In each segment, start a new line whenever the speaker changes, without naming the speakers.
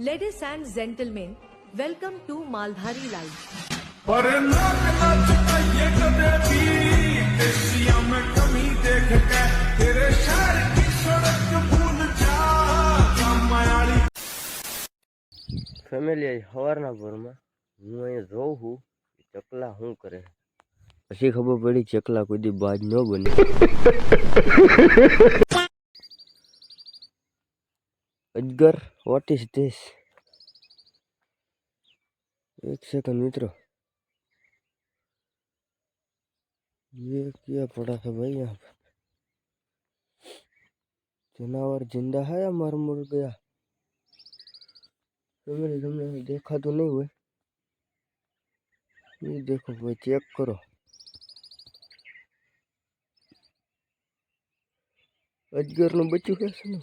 Ladies and gentleman welcome to Maldhari live
family સવારના ભરમાં હું અહીં રહું છું ચકલા શું કરે પછી ખબર પડી ચકલા કોઈ દી બાજ ન બની અજગર વોટ ઇઝ ધીસ એક સેકન્ડ મિત્રો ये क्या पड़ा है भाई यहाँ पे जनावर जिंदा है या मर मुर गया फैमिली तुमने देखा तो नहीं हुआ ये देखो भाई चेक करो अजगर નું બચ્ચું કે છે ને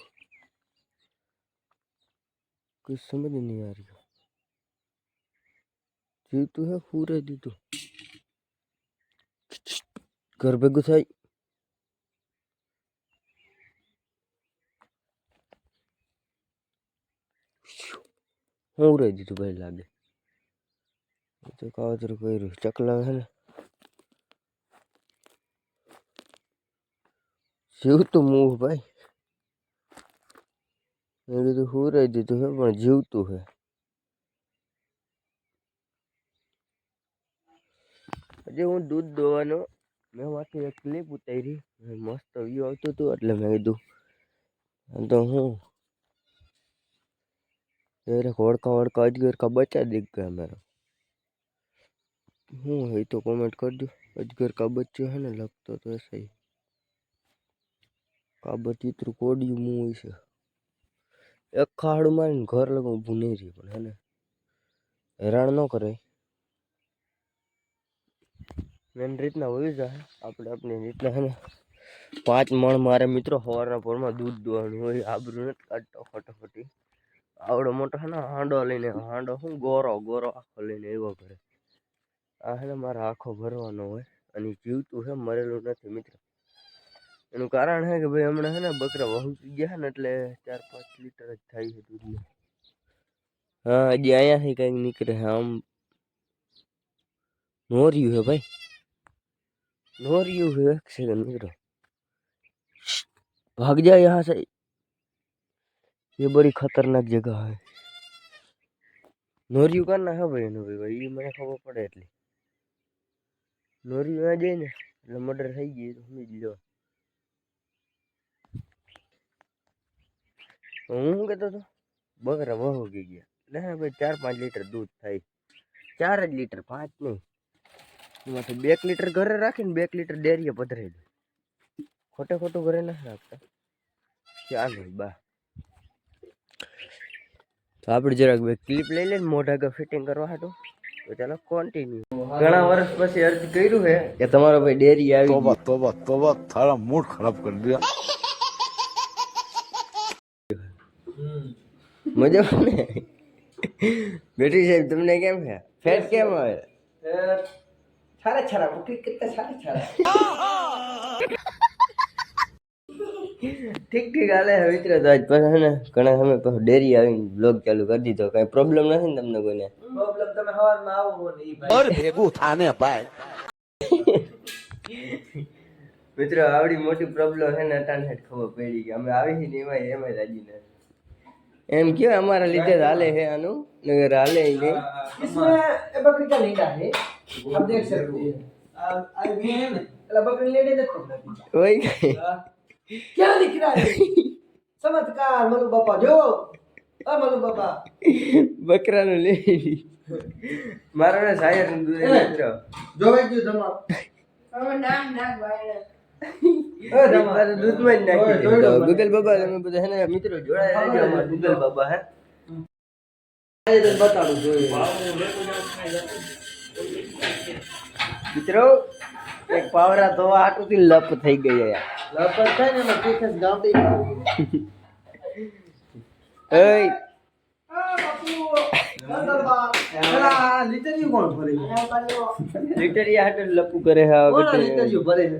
कुछ समझ नहीं आ रही जी तो है पूरे दी तो। घर पे घुसाई हो? तो लागे। तो कहा तेरे चकला है ना। शिव तो मूव भाई। ಇದು ಹೂರ ಇದ್ದಿದ್ದು ಜೀವತು આજે હું દૂધ દોવાનો મેં માથે એક ક્લિપ ઉતારી મસ્ત વ્યૂ આવતું હતું એટલે મેં કીધું તો હું વળકા વળકા હજી ગરકા બચા દે ગયા મારો હું હોય તો કોમેન્ટ કરજો અજગર કાબચ્યો હે ને લખતો તો સહી કાબચ ઇતરું કોડિયું મું હોય છે એક ખાડું મારીને ઘર લગ ઊભું નહીં રહી પણ હેને, હેરાન ન કરે. મેન રીતના હોય જાય આપણે આપણી રીતના હેને, પાંચ મણ મારે મિત્રો સવારના પોરમાં દૂધ દોવાનું હોય, આબરું નથી કાઢતો ફટાફટી. આવડો મોટો હે ને હાંડો લઈને, હાંડો શું ગોરો ગોરો આખો લઈને એવો કરે આ હે ને મારે આખો ભરવાનો હોય અને જીવતું છે મરેલું નથી મિત્ર. એનું કારણ છે કે ભાઈ હમણાં છે ને બકરા વહુ ગયા છે ને એટલે ચાર પાંચ લીટર જ થાય છે દૂધનું હા હજી અહીંયાથી કંઈક નીકળે છે આમ નોર્યું છે ભાઈ नोरियू है एक सेकंड मित्रों भाग जाए यहाँ से ये बड़ी खतरनाक जगह है નોરિયું કરના હે ભાઈ એનું ભાઈ એ મને ખબર પડે એટલી નોરિયું આ જાય ને એટલે મર્ડર થઈ ગઈ તો સમજી લો હું કહેતો હતો? બકરા વહુ ગઈ ગયા. ના ભાઈ ચાર પાંચ લીટર દૂધ થાય. ચાર જ લીટર પાંચ નહીં. એમાંથી બે લીટર ઘરે રાખીને બે લીટર ડેરીએ પધરાઈ દઉં. ખોટે ખોટું ઘરે ના રાખતા. ચાલો બા. તો આપણે જરાક બે ક્લિપ લઈ લઈને મોઢા કે ફિટિંગ કરવા હતું તો ચાલો કોન્ટિન્યુ ઘણા વર્ષ પછી અરજી કર્યું છે કે તમારો ભાઈ ડેરી આવી
તોબા તોબા તોબા તારા મૂડ ખરાબ કરી દીધા.
મજામાં ને? બેટી સાહેબ તમને કેમ છે? ફેટ કેમ આવે?
સારા છારા બકરી કરતા સારા છારા
ઠીક ઠીક હાલે હવે મિત્ર તો આજ પાછા ને ઘણા સમય પછી ડેરી આવીને બ્લોગ ચાલુ કરી દીધો. કઈ પ્રોબ્લેમ નથી ને તમને કોઈને?
પ્રોબ્લેમ તમે હવારમાં આવો ને ઈ ભાઈ.
ભેગું થાને ભાઈ.
મિત્રો આવડી મોટી પ્રોબ્લેમ હે ને અટાણ હેઠ ખબર પડી કે અમે આવી ને એમાં એમાં રાજી નથી. એમ કયો અમારા લીધે જ હાલે છે આનું નગર હાલે ય નહીં
इसमें ये बकरी का लीडा है आप देख सकते हैं अब अब ये है ना अला बकरी लेडे दे तो
હોય કઈ
क्या लिख रहा है चमत्कार मनु बापा जो ओ मनु बापा
બકરાનું લઈ લી. મારો ને સાયર નું દૂધ મિત્રો
जो भाई जो धमा
એ તમારે દૂધમાં જ નાખી
ઓય,
દે.
જોઈ લો
તો ગુગલ બાબા મિત્રો જોડાયા છે અમારા ગુગલ લપ થઈ ગઈ
લપ
થાય
લીટરી કોણ ભરે
લીટરી હાટે લપુ કરે હા લીટરી
ભરે
છે?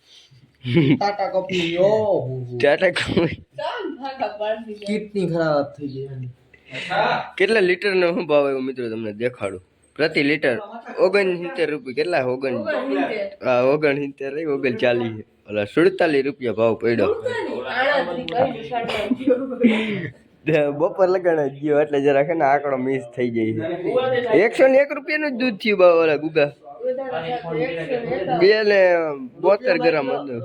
ટાટા કપની ઓ
ટાટા કપની.
કિટની ખરાબ થઈ ગઈ
કેટલા લીટર નો ભાવ એવો મિત્રો તમને દેખાડું? પ્રતિ લીટર ઓગણસિત્તેર રૂપિયા કેટલા ઓગણ હા ઓગણસિત્તેર ઓગણ ચાલીસ ઓલા સુડતાલીસ રૂપિયા ભાવ પડ્યો. બપોર લગાડે ગયો એટલે જરાક ને આંકડો મિસ થઈ જાય એકસો ને એક રૂપિયાનું જ દૂધ થયું ભાવ ઓલા ગુગા. બે ને બોતેર ગ્રામ હતું.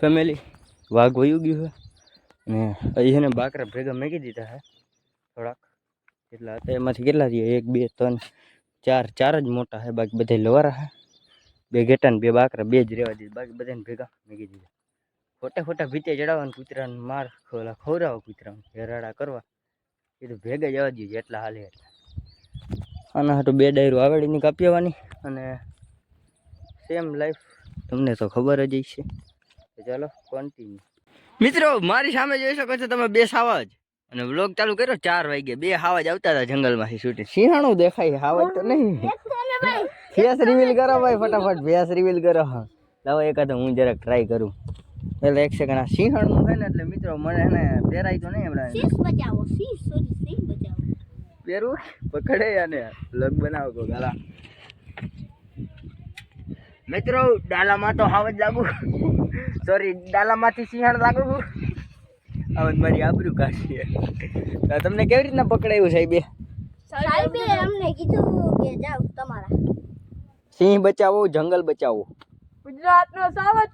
ફેમિલી વાઘ વયું ગયું છે. ને અહીં છે ને બાકરા ભેગા મેકી દીધા છે. થોડાક. કેટલા હતા એમાંથી કેટલા થયા? એક બે ત્રણ ચાર ચાર જ મોટા છે. બાકી બધા લવારા છે. બે ઘેટા ને બે બાકરા બે જ રહેવા દીધા. બાકી બધાને ભેગા મેકી દીધા. ખોટા ખોટા ભીતે ચડાવવાનું કૂતરાને માર ખોલા ખવડાવો કૂતરાને હેરાડા કરવા. એ તો ભેગે જવા દઈએ જેટલા હાલે એટલા આના હાટું બે ડાયરો આવેડીની કાપી આવવાની અને સેમ લાઈફ તમને તો ખબર જ છે ચાલો કન્ટિન્યુ મિત્રો મારી સામે જોઈ શકો છો તમે બે સાવાજ અને વ્લોગ ચાલુ કર્યો ચાર વાગે બે હાવાજ આવતા હતા જંગલમાંથી શૂટિંગ. સિંહાણું દેખાય હાવાજ તો નહીં. ફેસ રિવીલ કરો ભાઈ ફટાફટ ફેસ રિવીલ કરો. હા લાવો એકાદ હું જરાક ટ્રાય કરું. એટલે એક સેકન્ડ આ સિંહાણું થાય ને એટલે મિત્રો મને એને પહેરાય તો નહીં હમણાં
શીશ બચાવો શીશ સોરી સિંહ બચાવો
પહેરવું પકડે અને લગ બનાવો કો ગાલા. મિત્રો ડાલામાં તો હાવ જ લાગુ. સોરી ડાલામાંથી સિંહણ લાગુ. હવે મારી આબરૂ કાઢીએ. તો તમને કેવી રીતના પકડાયું સાહેબે?
સાહેબે અમને કીધું કે જાવ તમારા.
સિંહ બચાવો જંગલ બચાવો.
ગુજરાતનો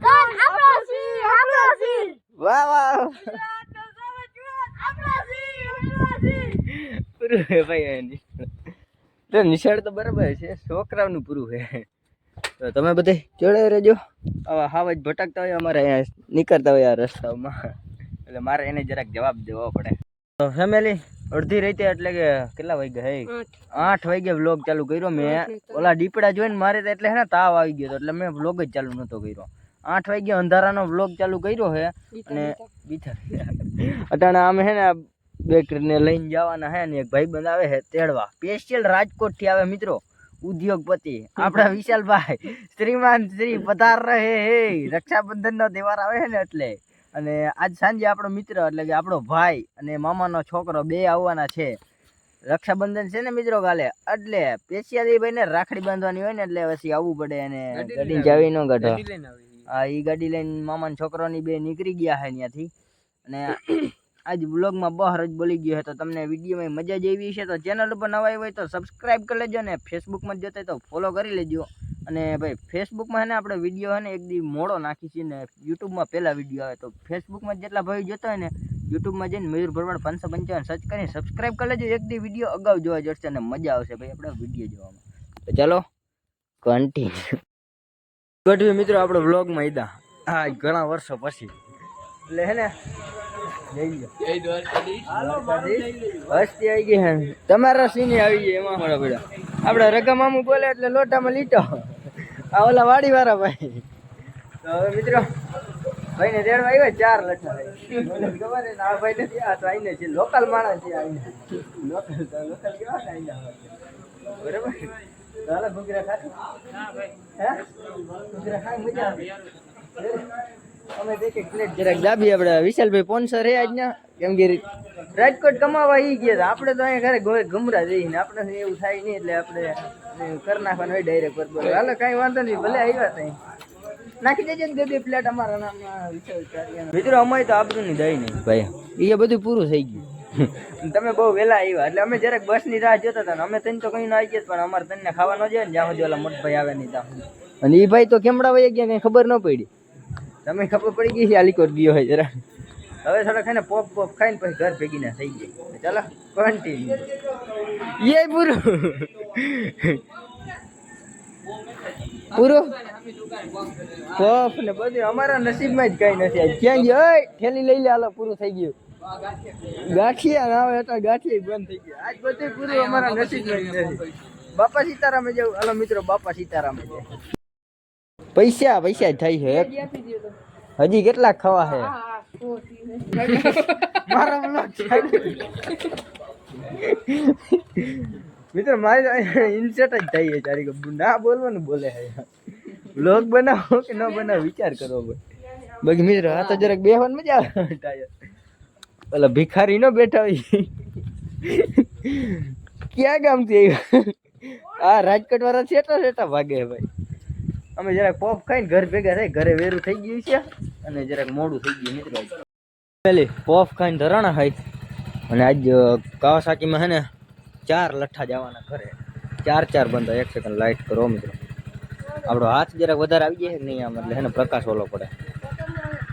કોણ? આપણો સિંહ આપણો સિંહ.
વાહ વાહ
ગુજરાતનો સાવજ કોણ આપણો સિંહ આપણો સિંહ
પૂરું હે ભાઈ નિશાળ. તો નિશાળ તો બરાબર છે છોકરાઓનું પૂરું છે તો તમે બધે જોડે રહેજો. આવા હાવ જ ભટકતા હોય અમારે અહીંયા નીકળતા હોય આ રસ્તાઓમાં. એટલે મારે એને જરાક જવાબ દેવો પડે. તો ફેમિલી અડધી રહી એટલે કે કેટલા વાગ્યા હે? આઠ. વાગે વ્લોગ ચાલુ કર્યો મેં. ઓલા દીપડા જોઈને મારે તો એટલે હે ને તાવ આવી ગયો એટલે મેં વ્લોગ જ ચાલુ નહોતો કર્યો. આઠ વાગે અંધારાનો વ્લોગ ચાલુ કર્યો છે અને બીજા અટાણે આમ હે ને બેકરીને લઈને જવાના હે ને એક ભાઈબંધ આવે છે તેડવા. સ્પેશિયલ રાજકોટથી આવે મિત્રો ઉદ્યોગપતિ. આપણા વિશાલભાઈ શ્રીમાન શ્રી પધાર રહે હે. રક્ષાબંધન નો તહેવાર આવે છે ને એટલે. અને આજ સાંજે આપણો મિત્ર એટલે કે આપણો ભાઈ અને મામાનો છોકરો બે આવવાના છે. રક્ષાબંધન છે ને મિત્રો કાલે એટલે સ્પેશિયલી ભાઈને રાખડી બાંધવાની હોય ને એટલે પછી આવવું પડે અને ગાડી જાવી ન કાઢો હા એ ગાડી લઈને મામાના છોકરોની બે નીકળી ગયા છે ત્યાંથી. અને આજ વ્લોગમાં બહાર જ બોલી ગયો હતો. તો તમને વિડીયોમાં મજા જ એવી છે તો ચેનલ ઉપર નવા હોય તો સબસ્ક્રાઈબ કરી લેજો અને ફેસબુકમાં જોતા હોય તો ફોલો કરી લેજો. અને ભાઈ ફેસબુકમાં હે ને આપણે વીડિયો હે ને એક દી મોડો નાખી છીએ ને યુટ્યુબમાં પહેલા વીડિયો આવે. તો ફેસબુકમાં જેટલા ભાઈ જોતા હોય ને યુટ્યુબમાં જઈને મયુર ભરવાડ પાંચસો પંચાવન સર્ચ કરીને સબસ્ક્રાઈબ કરી લેજો. એક દી વીડિયો અગાઉ જોવા જશે અને મજા આવશે ભાઈ આપણે વીડિયો જોવામાં. તો ચાલો કન્ટિન્યુ ગઢવી મિત્રો આપણે વ્લોગમાં ઈદા. હા ઘણા વર્ષો પછી. એટલે હે ને હસ્તી આવી ગઈ હે. તમારા સીને આવી ગઈ એમાં મારા બેડા આપણે રગા મામુ બોલે એટલે લોટામાં લીટો. આ ઓલા વાડી વાળા ભાઈ. તો હવે મિત્રો ભાઈને તેડવા આવ્યા ચાર લઈ. ખબર આ ભાઈ નથી આ તો આઈને છે. લોકલ માણસ છે આઈને. લોકલ લોકલ કેવા આઈને આવે. બરાબર? હે ખાઈ મજા આવે. જરાક દાબી આપણે વિશાલભાઈ સ્પોન્સર હે આજના. કેમ કે રાજકોટ કમાવા ઈ ગયા હતા. આપણે તો અહીંયા ઘરે ગમરા જઈએ ને આપણે એવું થાય નહીં એટલે આપણે કરી નાખવાનું હોય ડાયરેક્ટ પર. બોલો હાલો કાંઈ વાંધો નહીં. ભલે આવ્યા ત્યાં નાખી દેજો ને બે પ્લેટ અમારા નામના મિત્રો અમારે તો આપણું નહીં દઈ નહીં. ભાઈ એ બધું પૂરું થઈ ગયું. તમે બહુ વહેલા આવ્યા. એટલે અમે જરાક બસની રાહ જોતા હતા અમે તને તો કઈ ના આવી ગયા પણ અમારે તને ખાવા ન જાય ને જ્યાં સુધી ઓલા મોટભાઈ આવે નહીં ત્યાં અને એ ભાઈ તો કેમડા વહી ગયા કઈ ખબર ન પડી. તમે ખબર પડી ગઈ છે આલીકોટ ગયો હોય જરા. હવે થોડા ખાઈને પોપ પોપ ખાઈને પછી ઘર ભેગી ના થઈ જાય ચાલો કન્ટિન્યુ યે પૂરું. પૂરું? પોપ ને બધું અમારા નસીબમાં જ કઈ નથી ક્યાં ગયો? ઠેલી લઈ લે, હાલો, પૂરું થઈ ગયું. ગાંઠિયા ના આવે એટલે ગાંઠિયા બંધ થઈ ગયા. આજ બધું પૂરું અમારા નસીબમાં જ નથી. બાપા સીતારામે જવું હાલો મિત્રો, બાપા સીતારામે જાય પૈસા પૈસા જ થાય છે. એક હજી કેટલાક ખવા છે? મારા બ્લોગ મિત્રો, મારી ઇન્સર્ટ જ થઈ છે તારી કબૂ ના બોલવાનું બોલે છે. બ્લોગ બનાવો કે ન બનાવો, વિચાર કરો ભાઈ બાકી મિત્રો, આ તો જરાક બેહવાની મજા આવે. ટાયર. ઓલા ભિખારી નો બેઠા હોય. ક્યાં ગામથી આવ્યા? આ રાજકોટ વાળા છેટા છેટા ભાગે છે ભાઈ. અમે જરાક પોપ ખાઈને ઘર ભેગા થાય, ઘરે વેરું થઈ ગયું છે અને જરાક મોડું થઈ ગયું પેલી પોપ ખાઈને ધરાણા ખાઈ અને આજ કાવાસાકીમાં હે ને ચાર લઠ્ઠા જવાના ઘરે. ચાર ચાર બંધા એક સેકન્ડ લાઈટ કરો મિત્રો. આપણો હાથ જરાક વધારે આવી જાય નહીં આમ? એટલે એને પ્રકાશ ઓલો પડે.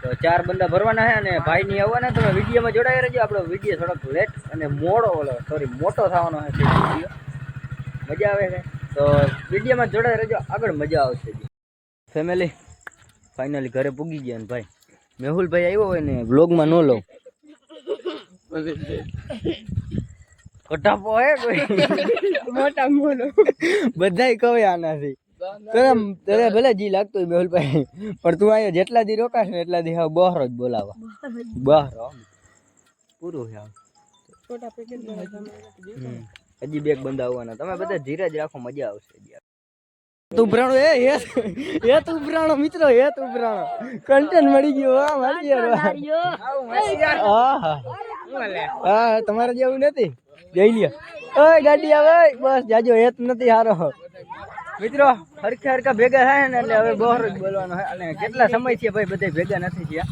તો ચાર બંદા ભરવાના છે અને ભાઈ ની આવવાના. તમે વિડીયોમાં જોડાઈ રહેજો. આપણો વીડિયો થોડોક લેટ અને મોડો ઓલો સોરી મોટો થવાનો છે વીડિયો. મજા આવે છે? તો વિડીયોમાં જોડાઈ રહેજો. આગળ મજા આવશે. ફેમિલી ફાઇનલી ઘરે પૂગી ગયા ને ભાઈ. મેહુલભાઈ આવ્યો હોય ને વ્લોગમાં ન લઉં. કટાપો હે કોઈ. મોટા મોટો બધાય કહે આનાથી. તને તને ભલે જી લાગતો હોય મેહુલભાઈ પણ તું અહીંયા જેટલા દી રોકાશ ને એટલા દી હા બહાર જ બોલાવા. બહાર પૂરું છે આમ. હજી બેગ એક આવવાના તમે બધા ધીરજ રાખો મજા આવશે. તું પ્રાણો એ હે હે તું પ્રાણો મિત્રો એ તું પ્રાણો કન્ટેન્ટ મળી ગયો હા મારી યાર હા હા. હા તમારે જેવું નથી. જઈ લ્યો. ઓય ગાડી આવે બસ જાજો હેત નથી હારો. મિત્રો હરખા હરખા ભેગા થાય ને એટલે હવે બહાર જ બોલવાનો હોય. અને કેટલા સમય છે ભાઈ બધા ભેગા નથી થયા?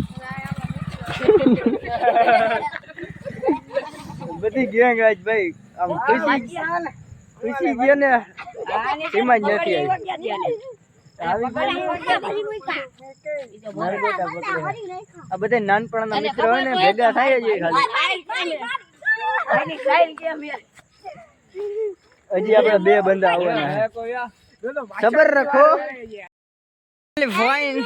બધી ગેંગ આજ ભાઈ આમ ખુશી. ખુશી ગયો ને એમાં જ નથી આવી. આ બધા નાનપણના મિત્રો હોય ને ભેગા થાય જ ખાલી. હજી આપણે બે બંદા આવવાના છે. સબર રાખો. ફાઇન.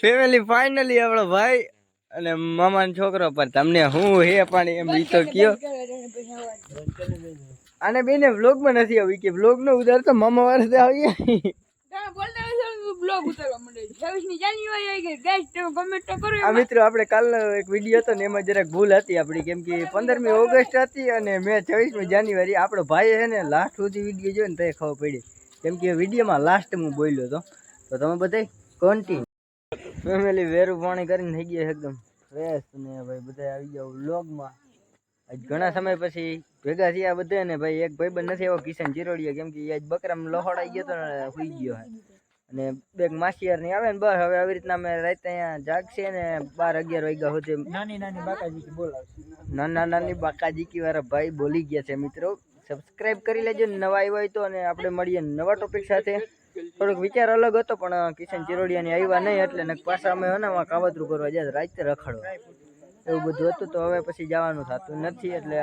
ફેમિલી ફાઇનલી આપણો ભાઈ અને મામાનો છોકરો પણ તમને હું હે પણ એમ ઈ તો કયો. અને બેને વ્લોગમાં નથી આવી કે વ્લોગનો ઉધાર તો મામા
જાન્યુઆરી આવી ગઈ. ગાઈસ તમે કમેન્ટ તો કરો
આ મિત્રો આપણે કાલનો એક વીડિયો હતો ને એમાં જરાક ભૂલ હતી આપણી. કેમ કે પંદરમી ઓગસ્ટ હતી અને મેં છવ્વીસમી જાન્યુઆરી આપણો ભાઈ છે ને લાસ્ટ સુધી વીડિયો જોયો ને તો ખબર પડી. કેમ કે વિડીયોમાં લાસ્ટ હું બોલ્યો હતો. તો તમે બધા કન્ટિન્યુ ફેમિલી વેરું પાણી કરીને થઈ ગયા એકદમ ફ્રેશ ને ભાઈ બધા આવી ગયા વ્લોગમાં આજ ઘણા સમય પછી ભેગા થયા બધા ને ભાઈ એક ભાઈબંધ નથી એવો કિશન ચિરોડિયા કેમ કે આજ બકરામાં લોહોડાઈ ગયો તો ને સુઈ ગયો હે અને બે માસિયારની આવે ને બસ હવે આવી રીતના અમે રાતે અહીંયા જાગશે ને બાર અગિયાર વાગ્યા સુધી નાની નાની બાકાજી બોલાવશે. નાના નાની બાકાજી કી વાળા ભાઈ બોલી ગયા છે મિત્રો. સબસ્ક્રાઇબ કરી લેજો ને નવા આવ્યા હોય તો અને આપણે મળીએ નવા ટોપિક સાથે. થોડોક વિચાર અલગ હતો, પણ કિશન ચિરોડિયાની આવ્યા નહીં એટલે ને પાછા અમે એનામાં કાવતરું કરવા જાય રાતે રખડવા. એવું બધું હતું, તો હવે પછી જવાનું થતું નથી, એટલે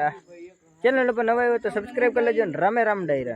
ચેનલ પર નવા આવ્યો તો સબસ્ક્રાઈબ કરી લેજો ને રામે રામ ડાયરા.